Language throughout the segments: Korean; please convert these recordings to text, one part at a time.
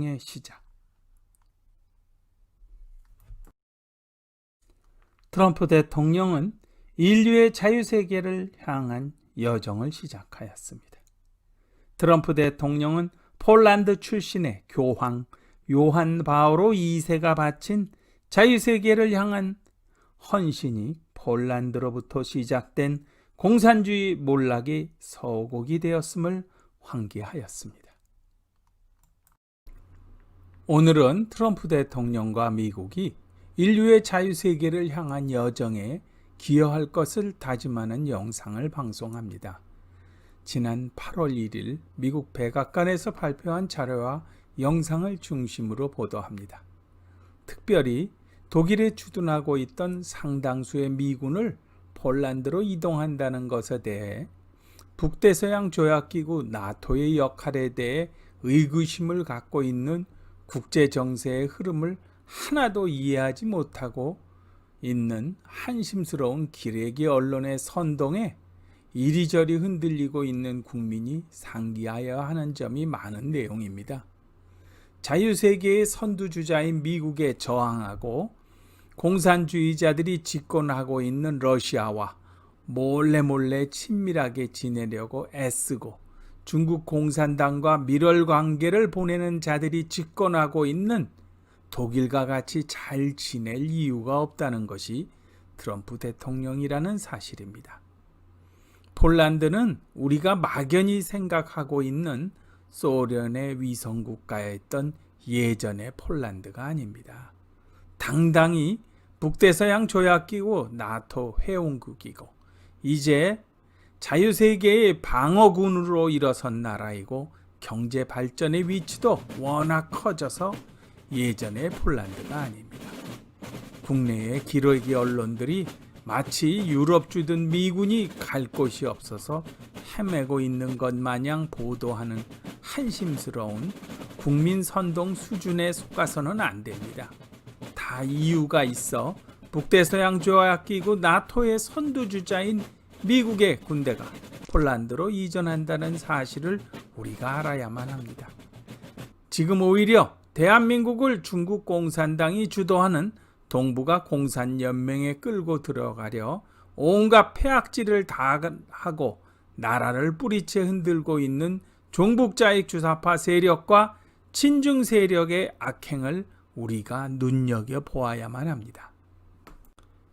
의 시작. 트럼프 대통령은 인류의 자유세계를 향한 여정을 시작하였습니다. 트럼프 대통령은 폴란드 출신의 교황 요한 바오로 2세가 바친 자유세계를 향한 헌신이 폴란드로부터 시작된 공산주의 몰락의 서곡이 되었음을 환기하였습니다. 오늘은 트럼프 대통령과 미국이 인류의 자유세계를 향한 여정에 기여할 것을 다짐하는 영상을 방송합니다. 지난 8월 1일 미국 백악관에서 발표한 자료와 영상을 중심으로 보도합니다. 특별히 독일에 주둔하고 있던 상당수의 미군을 폴란드로 이동한다는 것에 대해 북대서양 조약기구 나토의 역할에 대해 의구심을 갖고 있는 국제 정세의 흐름을 하나도 이해하지 못하고 있는 한심스러운 기레기 언론의 선동에 이리저리 흔들리고 있는 국민이 상기하여야 하는 점이 많은 내용입니다. 자유세계의 선두주자인 미국에 저항하고 공산주의자들이 집권하고 있는 러시아와 몰래 몰래 친밀하게 지내려고 애쓰고 중국 공산당과 밀월 관계를 보내는 자들이 집권하고 있는 독일과 같이 잘 지낼 이유가 없다는 것이 트럼프 대통령이라는 사실입니다. 폴란드는 우리가 막연히 생각하고 있는 소련의 위성국가였던 예전의 폴란드가 아닙니다. 당당히 북대서양 조약기구 나토 회원국이고 이제 자유세계의 방어군으로 일어선 나라이고 경제 발전의 위치도 워낙 커져서 예전의 폴란드가 아닙니다. 국내의 기러기 언론들이 마치 유럽 주둔 미군이 갈 곳이 없어서 헤매고 있는 것 마냥 보도하는 한심스러운 국민 선동 수준에 속아서는 안 됩니다. 다 이유가 있어 북대서양 조약기구 나토의 선두주자인 미국의 군대가 폴란드로 이전한다는 사실을 우리가 알아야만 합니다. 지금 오히려 대한민국을 중국 공산당이 주도하는 동북아 공산연맹에 끌고 들어가려 온갖 폐악질을 다 하고 나라를 뿌리채 흔들고 있는 종북자익 주사파 세력과 친중 세력의 악행을 우리가 눈여겨 보아야만 합니다.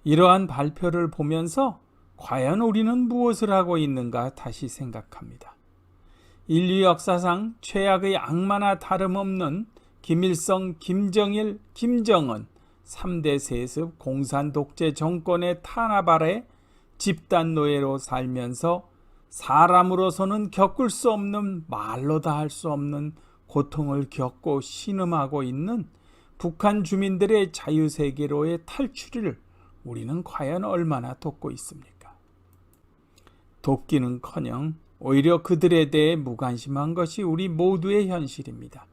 이러한 발표를 보면서 과연 우리는 무엇을 하고 있는가 다시 생각합니다. 인류 역사상 최악의 악마나 다름없는 김일성, 김정일, 김정은 3대 세습 공산 독재 정권의 탄압 아래 집단 노예로 살면서 사람으로서는 겪을 수 없는 말로 다 할 수 없는 고통을 겪고 신음하고 있는 북한 주민들의 자유세계로의 탈출을 우리는 과연 얼마나 돕고 있습니까? 돕기는커녕 오히려 그들에 대해 무관심한 것이 우리 모두의 현실입니다.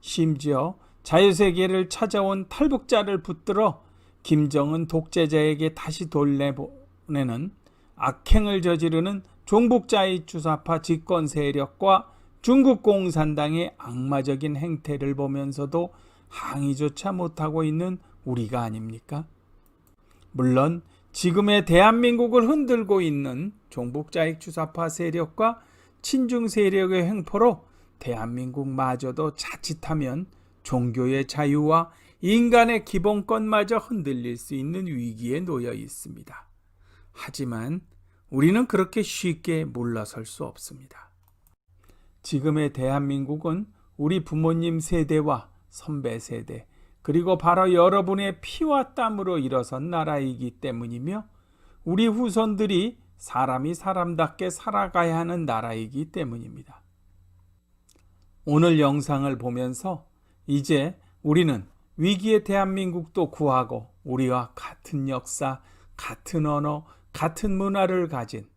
심지어 자유세계를 찾아온 탈북자를 붙들어 김정은 독재자에게 다시 돌려보내는 악행을 저지르는 종북자의 주사파 집권 세력과 중국 공산당의 악마적인 행태를 보면서도 항의조차 못하고 있는 우리가 아닙니까? 물론 지금의 대한민국을 흔들고 있는 종북자익 주사파 세력과 친중 세력의 행포로 대한민국마저도 자칫하면 종교의 자유와 인간의 기본권마저 흔들릴 수 있는 위기에 놓여 있습니다. 하지만 우리는 그렇게 쉽게 물러설 수 없습니다. 지금의 대한민국은 우리 부모님 세대와 선배 세대, 그리고 바로 여러분의 피와 땀으로 일어선 나라이기 때문이며 우리 후손들이 사람이 사람답게 살아가야 하는 나라이기 때문입니다. 오늘 영상을 보면서 이제 우리는 위기의 대한민국도 구하고 우리와 같은 역사, 같은 언어, 같은 문화를 가진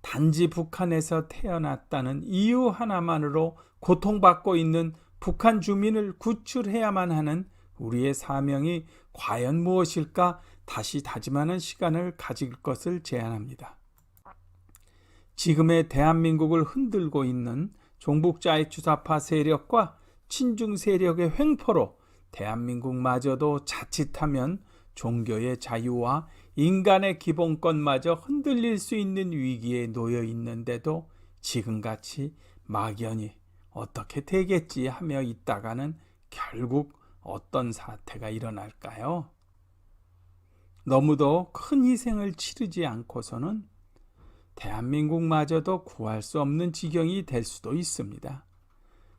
단지 북한에서 태어났다는 이유 하나만으로 고통받고 있는 북한 주민을 구출해야만 하는 우리의 사명이 과연 무엇일까 다시 다짐하는 시간을 가질 것을 제안합니다. 지금의 대한민국을 흔들고 있는 종북자의 주사파 세력과 친중 세력의 횡포로 대한민국마저도 자칫하면 종교의 자유와 인간의 기본권마저 흔들릴 수 있는 위기에 놓여 있는데도 지금같이 막연히 어떻게 되겠지 하며 있다가는 결국 어떤 사태가 일어날까요? 너무도 큰 희생을 치르지 않고서는 대한민국마저도 구할 수 없는 지경이 될 수도 있습니다.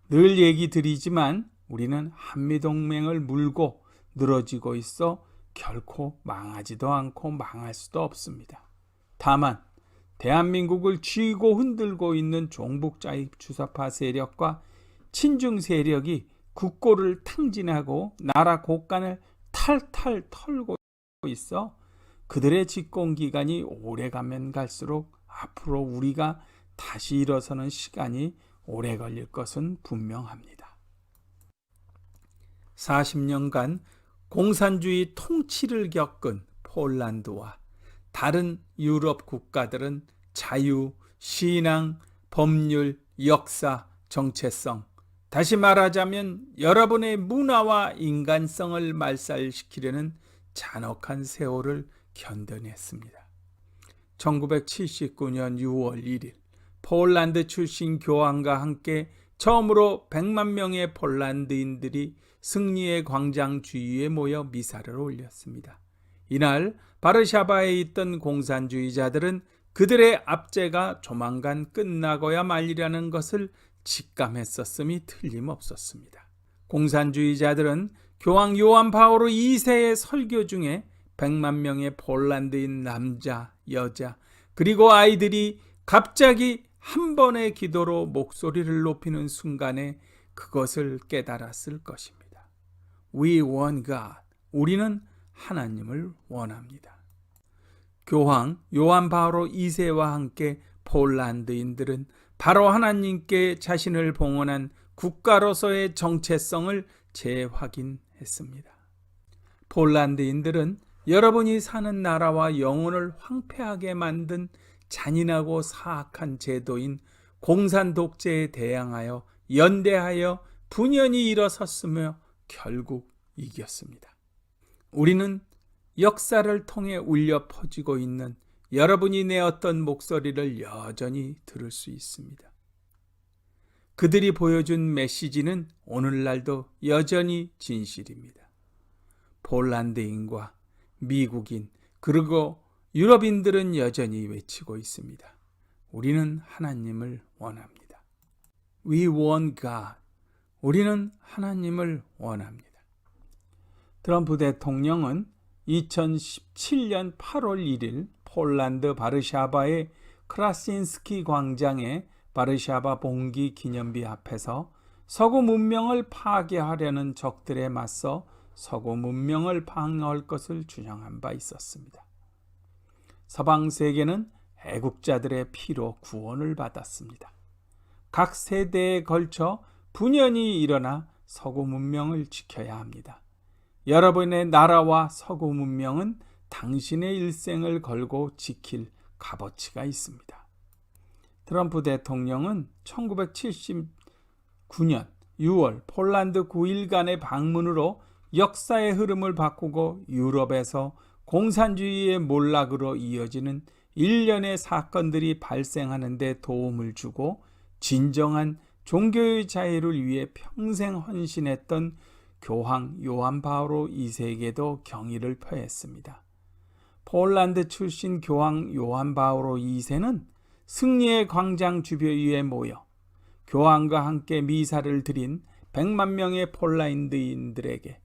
늘 얘기 드리지만 우리는 한미동맹을 물고 늘어지고 있어 결코 망하지도 않고 망할 수도 없습니다. 다만 대한민국을 쥐고 흔들고 있는 종북자익 주사파 세력과 친중 세력이 국고를 탕진하고 나라 곳간을 탈탈 털고 있어 그들의 집권 기간이 오래 가면 갈수록 앞으로 우리가 다시 일어서는 시간이 오래 걸릴 것은 분명합니다. 40년간 공산주의 통치를 겪은 폴란드와 다른 유럽 국가들은 자유, 신앙, 법률, 역사, 정체성, 다시 말하자면 여러분의 문화와 인간성을 말살시키려는 잔혹한 세월을 견뎌냈습니다. 1979년 6월 1일 폴란드 출신 교황과 함께 처음으로 100만 명의 폴란드인들이 승리의 광장 주위에 모여 미사를 올렸습니다. 이날 바르샤바에 있던 공산주의자들은 그들의 압제가 조만간 끝나고야 말리라는 것을 직감했었음이 틀림없었습니다. 공산주의자들은 교황 요한 바오로 2세의 설교 중에 100만 명의 폴란드인 남자, 여자, 그리고 아이들이 갑자기 한 번의 기도로 목소리를 높이는 순간에 그것을 깨달았을 것입니다. We want God. 우리는 하나님을 원합니다. 교황 요한 바오로 2세와 함께 폴란드인들은 바로 하나님께 자신을 봉헌한 국가로서의 정체성을 재확인 했습니다. 폴란드인들은 여러분이 사는 나라와 영혼을 황폐하게 만든 잔인하고 사악한 제도인 공산 독재에 대항하여 연대하여 분연히 일어섰으며 결국 이겼습니다. 우리는 역사를 통해 울려 퍼지고 있는 여러분이 내었던 목소리를 여전히 들을 수 있습니다. 그들이 보여준 메시지는 오늘날도 여전히 진실입니다. 폴란드인과 미국인 그리고 유럽인들은 여전히 외치고 있습니다. 우리는 하나님을 원합니다. We want God. 우리는 하나님을 원합니다. 트럼프 대통령은 2017년 8월 1일 폴란드 바르샤바의 크라신스키 광장의 바르샤바 봉기 기념비 앞에서 서구 문명을 파괴하려는 적들에 맞서 서구 문명을 방어할 것을 주장한 바 있었습니다. 서방 세계는 애국자들의 피로 구원을 받았습니다. 각 세대에 걸쳐 분연히 일어나 서구 문명을 지켜야 합니다. 여러분의 나라와 서구 문명은 당신의 일생을 걸고 지킬 값어치가 있습니다. 트럼프 대통령은 1979년 6월 폴란드 9일간의 방문으로 역사의 흐름을 바꾸고 유럽에서 공산주의의 몰락으로 이어지는 일련의 사건들이 발생하는 데 도움을 주고 진정한 종교의 자유를 위해 평생 헌신했던 교황 요한 바오로 2세에게도 경의를 표했습니다. 폴란드 출신 교황 요한 바오로 2세는 승리의 광장 주변 에 모여 교황과 함께 미사를 드린 100만 명의 폴란드인들에게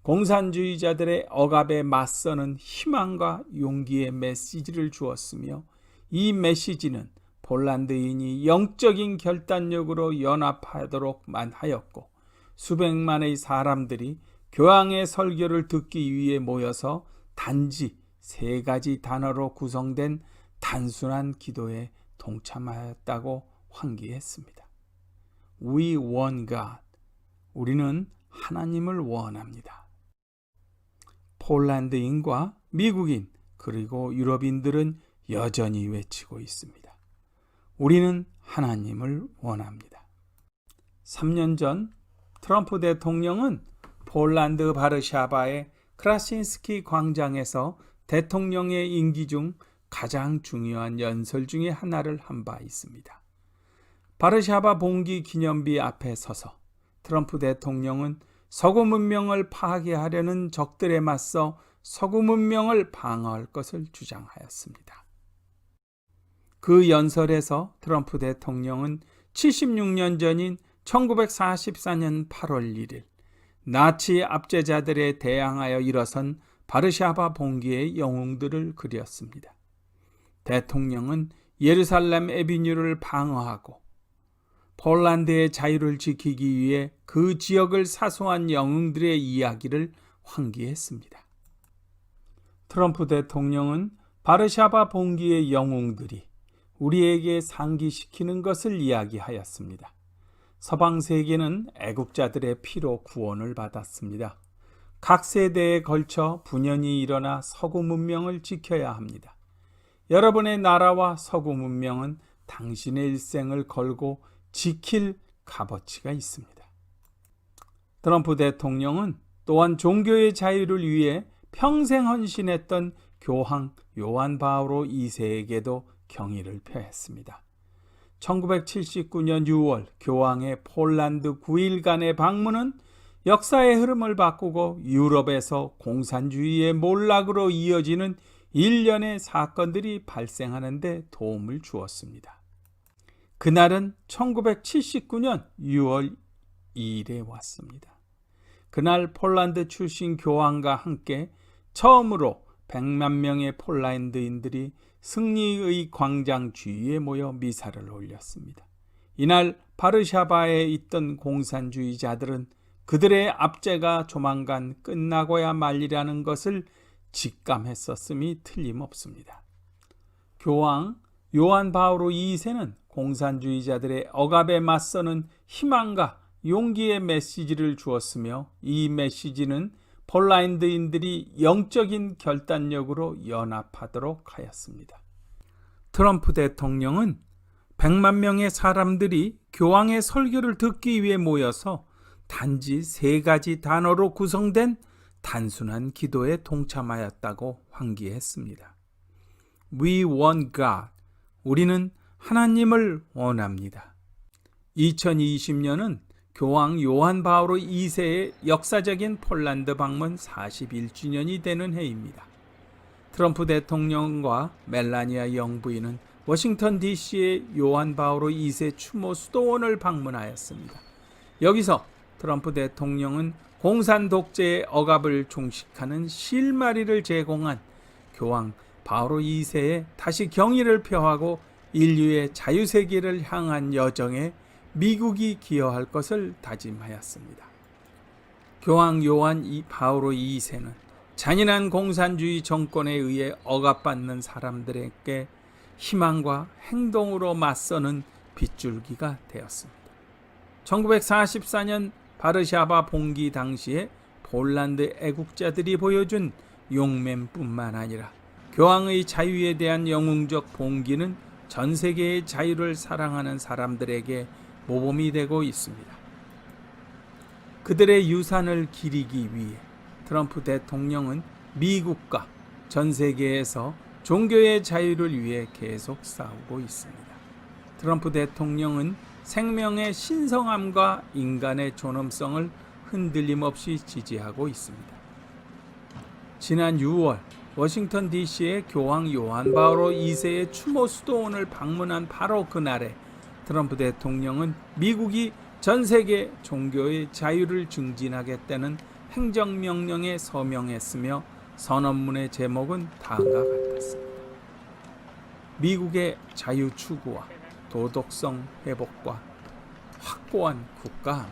공산주의자들의 억압에 맞서는 희망과 용기의 메시지를 주었으며 이 메시지는 폴란드인이 영적인 결단력으로 연합하도록만 하였고 수백만의 사람들이 교황의 설교를 듣기 위해 모여서 단지 세 가지 단어로 구성된 단순한 기도에 동참하였다고 환기했습니다. We want God. 우리는 하나님을 원합니다. 폴란드인과 미국인 그리고 유럽인들은 여전히 외치고 있습니다. 우리는 하나님을 원합니다. 3년 전 트럼프 대통령은 폴란드 바르샤바의 크라신스키 광장에서 대통령의 임기 중 가장 중요한 연설 중의 하나를 한 바 있습니다. 바르샤바 봉기 기념비 앞에 서서 트럼프 대통령은 서구 문명을 파괴하려는 적들에 맞서 서구 문명을 방어할 것을 주장하였습니다. 그 연설에서 트럼프 대통령은 76년 전인 1944년 8월 1일 나치 압제자들에 대항하여 일어선 바르샤바 봉기의 영웅들을 그렸습니다. 대통령은 예루살렘 에비뉴를 방어하고 폴란드의 자유를 지키기 위해 그 지역을 사수한 영웅들의 이야기를 환기했습니다. 트럼프 대통령은 바르샤바 봉기의 영웅들이 우리에게 상기시키는 것을 이야기하였습니다. 서방 세계는 애국자들의 피로 구원을 받았습니다. 각 세대에 걸쳐 분연이 일어나 서구 문명을 지켜야 합니다. 여러분의 나라와 서구 문명은 당신의 일생을 걸고 지킬 값어치가 있습니다. 트럼프 대통령은 또한 종교의 자유를 위해 평생 헌신했던 교황 요한 바오로 2세에게도 경의를 표했습니다. 1979년 6월 교황의 폴란드 9일간의 방문은 역사의 흐름을 바꾸고 유럽에서 공산주의의 몰락으로 이어지는 일련의 사건들이 발생하는데 도움을 주었습니다. 그날은 1979년 6월 2일에 왔습니다. 그날 폴란드 출신 교황과 함께 처음으로 100만 명의 폴란드인들이 승리의 광장 주위에 모여 미사를 올렸습니다. 이날 바르샤바에 있던 공산주의자들은 그들의 압제가 조만간 끝나고야 말리라는 것을 직감했었음이 틀림없습니다. 교황 요한 바오로 2세는 공산주의자들의 억압에 맞서는 희망과 용기의 메시지를 주었으며 이 메시지는 폴란드인들이 영적인 결단력으로 연합하도록 하였습니다. 트럼프 대통령은 100만 명의 사람들이 교황의 설교를 듣기 위해 모여서 단지 세 가지 단어로 구성된 단순한 기도에 동참하였다고 환기했습니다. We want God. 우리는 하나님을 원합니다. 2020년은 교황 요한 바오로 2세의 역사적인 폴란드 방문 41주년이 되는 해입니다. 트럼프 대통령과 멜라니아 영부인은 워싱턴 DC의 요한 바오로 2세 추모 수도원을 방문하였습니다. 여기서 트럼프 대통령은 공산 독재의 억압을 종식하는 실마리를 제공한 교황 바오로 2세에 다시 경의를 표하고 인류의 자유세계를 향한 여정에 미국이 기여할 것을 다짐하였습니다. 교황 요한 이 바오로 2세는 잔인한 공산주의 정권에 의해 억압받는 사람들에게 희망과 행동으로 맞서는 빗줄기가 되었습니다. 1944년 바르샤바 봉기 당시에 폴란드 애국자들이 보여준 용맹뿐만 아니라 교황의 자유에 대한 영웅적 봉기는 전 세계의 자유를 사랑하는 사람들에게 모범이 되고 있습니다. 그들의 유산을 기리기 위해 트럼프 대통령은 미국과 전 세계에서 종교의 자유를 위해 계속 싸우고 있습니다. 트럼프 대통령은 생명의 신성함과 인간의 존엄성을 흔들림 없이 지지하고 있습니다. 지난 6월 워싱턴 DC의 교황 요한 바오로 2세의 추모 수도원을 방문한 바로 그날에 트럼프 대통령은 미국이 전 세계 종교의 자유를 증진하겠다는 행정명령에 서명했으며 선언문의 제목은 다음과 같았습니다. 미국의 자유 추구와 도덕성 회복과 확고한 국가.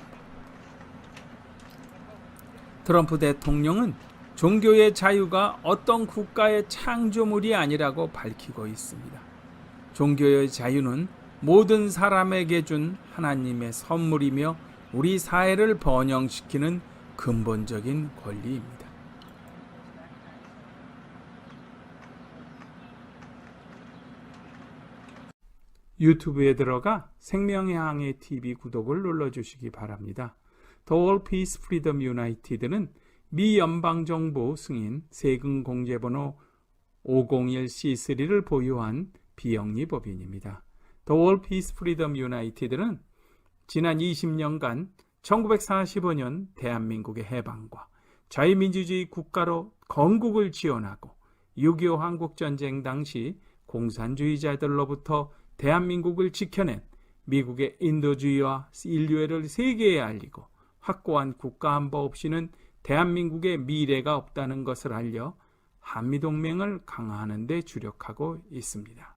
트럼프 대통령은 종교의 자유가 어떤 국가의 창조물이 아니라고 밝히고 있습니다. 종교의 자유는 모든 사람에게 준 하나님의 선물이며 우리 사회를 번영시키는 근본적인 권리입니다. 유튜브에 들어가 생명의 항해 TV 구독을 눌러주시기 바랍니다. The All Peace Freedom United는 미 연방정부 승인 세금 공제번호 501C3를 보유한 비영리 법인입니다. The All Peace Freedom United는 지난 20년간 1945년 대한민국의 해방과 자유민주주의 국가로 건국을 지원하고 6.25 한국전쟁 당시 공산주의자들로부터 대한민국을 지켜낸 미국의 인도주의와 인류애를 세계에 알리고 확고한 국가안보 없이는 대한민국의 미래가 없다는 것을 알려 한미동맹을 강화하는 데 주력하고 있습니다.